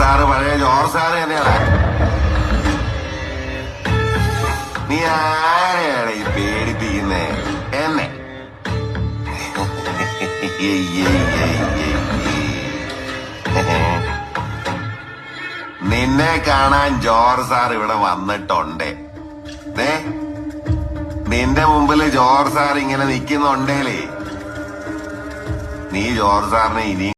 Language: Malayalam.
സാറ് പഴയ ജോർജ് സാറ് തന്നെയാണ്. നീ ആരെയാണ് ഈ പേടിപ്പിക്കുന്നേ? എന്നെ. നിന്നെ കാണാൻ ജോർജ് സാർ ഇവിടെ വന്നിട്ടുണ്ടേ. നിന്റെ മുമ്പിൽ ജോർജ് സാർ ഇങ്ങനെ നിൽക്കുന്നുണ്ടേലേ. നീ ജോർജ് സാറിനെ ഇനി